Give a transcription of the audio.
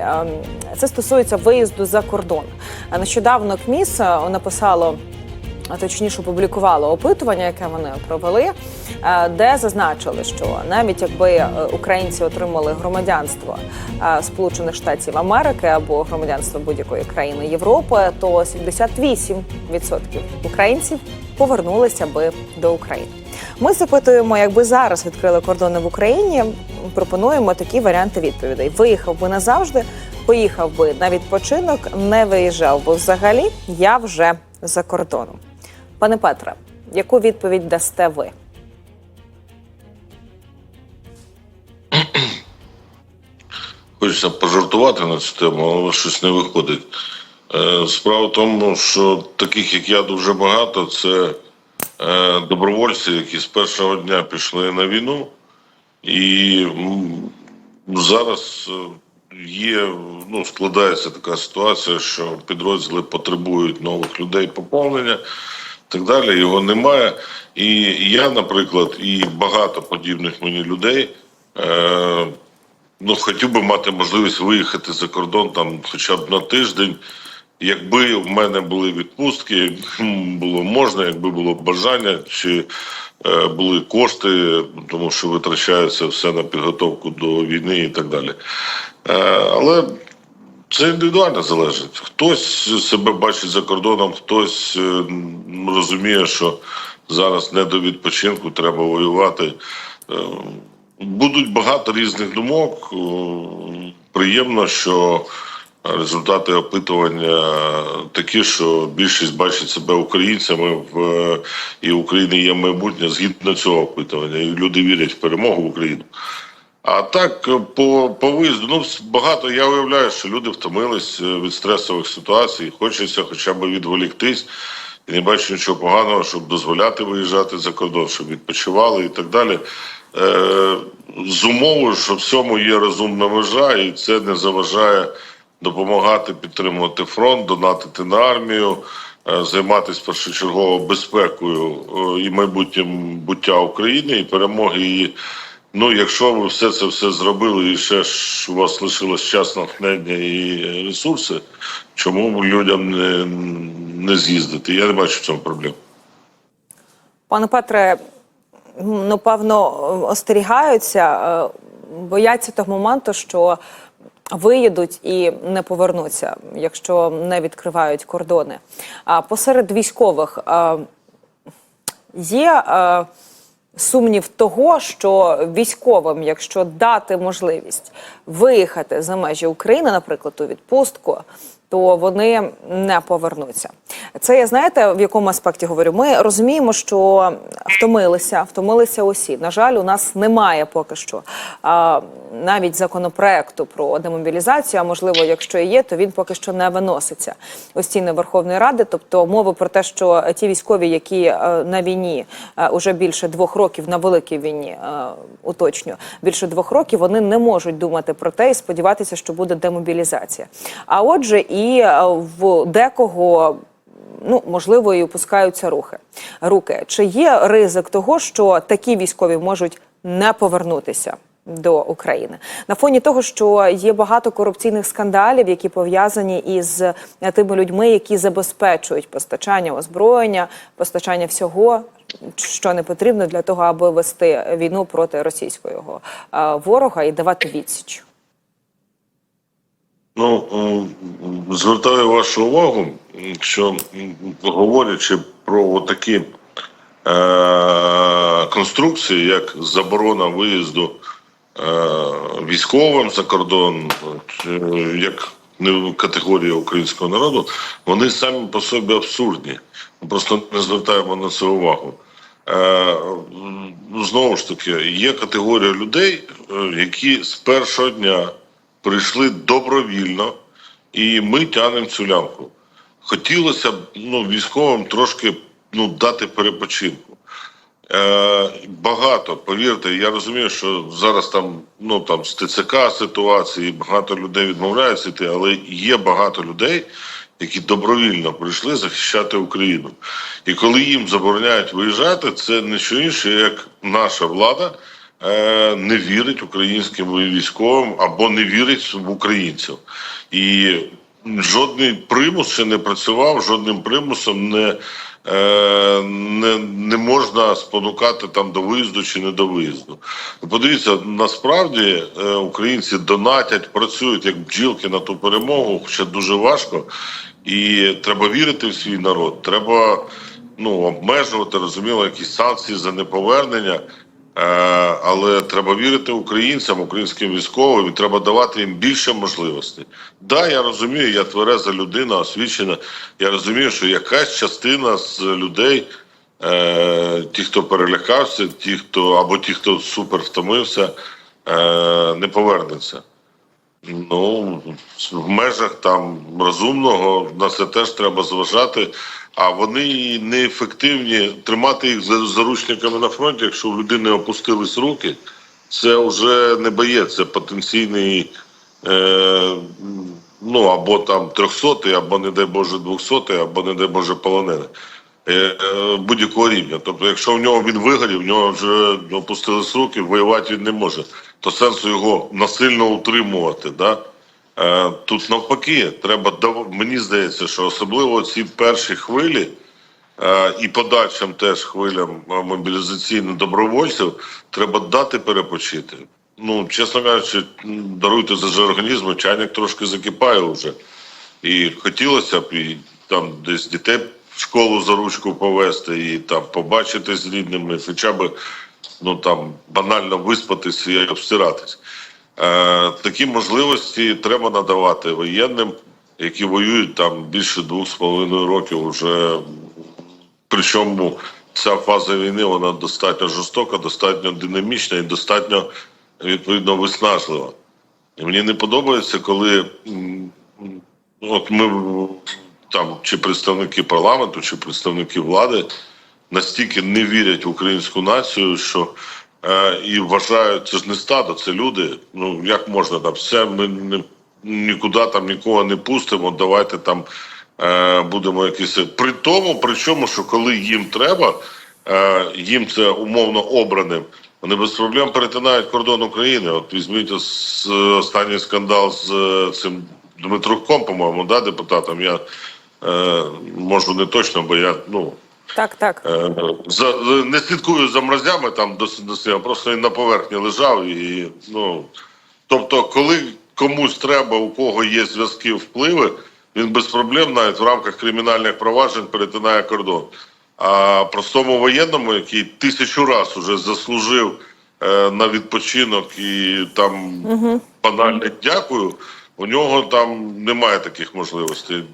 ем, це стосується виїзду за кордон. Нещодавно КМІС е, написало. Точніше опублікувало опитування, яке вони провели, е, де зазначили, що навіть якби е, українці отримали громадянство Сполучених Штатів Америки або громадянство будь-якої країни Європи, то 78% українців повернулися би до України. Ми запитуємо, якби зараз відкрили кордони в Україні. Пропонуємо такі варіанти відповідей: виїхав би назавжди, поїхав би на відпочинок, не виїжджав би взагалі. Я вже за кордоном. Пане Петре, яку відповідь дасте ви? Хочеться пожартувати на цю тему, але щось не виходить. Е, Справа в тому, що таких, як я, дуже багато. Це е, добровольці, які з першого дня пішли на війну. І зараз е, є, ну, складається така ситуація, що підрозділи потребують нових людей поповнення. Так далі його немає. І я, наприклад, і багато подібних мені людей. Е, Ну, хотів би мати можливість виїхати за кордон там хоча б на тиждень. Якби в мене були відпустки, було можна, якби було бажання, чи е, були кошти, тому що витрачається все на підготовку до війни і так далі. Е, але це індивідуально залежить. Хтось себе бачить за кордоном, хтось е, розуміє, що зараз не до відпочинку, треба воювати. Будуть багато різних думок. Приємно, що результати опитування такі, що більшість бачить себе українцями в і в Україні є майбутнє згідно цього опитування. І люди вірять в перемогу в Україну. А так, по, по виїзду, ну багато я уявляю, що люди втомились е, від стресових ситуацій. Хочеться хоча б відволіктись. І не бачу нічого поганого, щоб дозволяти виїжджати за кордон, щоб відпочивали і так далі. Е, з умовою, що всьому є розумна межа, і це не заважає допомагати підтримувати фронт, донатити на армію, е, займатися першочергово безпекою е, і майбутнім буття України і перемоги її. Ну, якщо ви все це все зробили, і ще ж у вас лишилось час натхнення і ресурси, чому людям не, не з'їздити? Я не бачу в цьому проблем. Пане Петре, ну певно остерігаються, е, бояться того моменту, що виїдуть і не повернуться, якщо не відкривають кордони. А посеред військових е, є. е, Сумнів того, що військовим, якщо дати можливість виїхати за межі України, наприклад, у відпустку, то вони не повернуться. Це я знаєте, в якому аспекті говорю? Ми розуміємо, що втомилися, втомилися усі. На жаль, у нас немає поки що а, навіть законопроекту про демобілізацію. А можливо, якщо і є, то він поки що не виноситься у стіни Верховної Ради. Тобто мови про те, що ті військові, які е, на війні е, уже більше двох років на великій війні, е, уточню, більше двох років, вони не можуть думати про те і сподіватися, що буде демобілізація. А отже, і е, в декого ну можливо і опускаються рухи руки. Чи є ризик того, що такі військові можуть не повернутися? До України на фоні того, що є багато корупційних скандалів, які пов'язані із е, тими людьми, які забезпечують постачання озброєння, постачання всього, що не потрібно для того, аби вести війну проти російського е, ворога і давати відсіч. Ну, звертаю вашу увагу, що говорячи про такі е, конструкції, як заборона виїзду е, військовим за кордон, е, як не категорія українського народу, вони самі по собі абсурдні. Ми просто не звертаємо на це увагу. Е, знову ж таки, є категорія людей, е, які з першого дня прийшли добровільно, і ми тянемо цю лямку. Хотілося б ну, військовим трошки ну, дати перепочинку. Е, багато, повірте, я розумію, що зараз там ну там з ТЦК ситуації, багато людей відмовляються йти, але є багато людей, які добровільно прийшли захищати Україну. І коли їм забороняють виїжджати, це не що інше, як наша влада не вірить українським військовим або не вірить в українців. І жодний примус ще не працював, жодним примусом не, е, не, не можна спонукати там до виїзду чи не до виїзду. Подивіться, насправді е, українці донатять, працюють як бджілки на ту перемогу, хоча дуже важко. І треба вірити в свій народ. Треба ну, обмежувати, розуміло, якісь санкції за неповернення. Е, але треба вірити українцям, українським військовим, і треба давати їм більше можливостей. Да, я розумію, я твереза людина, освічена. Я розумію, що якась частина з людей, е, ті, хто перелякався, ті, хто або ті, хто супер втомився, е, не повернеться. Ну, в межах там розумного на це теж треба зважати. А вони неефективні. Тримати їх за заручниками на фронті, якщо в людини опустились руки, це вже не боєць, потенційний е, ну або там трьохсотий, або не дай Боже двохсотий, або не дай Боже полонений. Е, е, будь-якого рівня. Тобто, якщо в нього він вигорів, в нього вже опустились руки, воювати він не може, то сенсу його насильно утримувати. Да? Е, Тут навпаки, треба мені здається, що особливо ці перші хвилі е, і подальшим теж хвилям е, мобілізаційних добровольців треба дати перепочити. Ну, чесно кажучи, даруйте за жаргонізм, чайник трошки закипає вже. І хотілося б і там десь дітей в школу за ручку повести, і там побачити з рідними, хоча б ну там банально виспатися і обстиратись. Е, такі можливості треба надавати воєнним, які воюють там більше двох з половиною років. Уже причому ця фаза війни вона достатньо жорстока, достатньо динамічна і достатньо відповідно виснажлива. І мені не подобається, коли от ми там чи представники парламенту, чи представники влади настільки не вірять в українську націю, що і вважають, це ж не стадо, це люди. Ну як можна там все, ми не, нікуди там нікого не пустимо. Давайте там е, будемо якісь. При тому, при чому, що коли їм треба, е, їм це умовно обраним. Вони без проблем перетинають кордон України. От візьміть ос- останній скандал з е, цим Дмитруком, по-моєму, да, депутатом. Я е, можу не точно, бо я ну Так, так. Е, За, не слідкую за мразями там досить дослідно, просто він на поверхні лежав і ну. Тобто, коли комусь треба, у кого є зв'язки, впливи, він без проблем навіть в рамках кримінальних проваджень перетинає кордон. А простому воєнному, який тисячу раз уже заслужив е, на відпочинок і там банальне дякую, у нього там немає таких можливостей.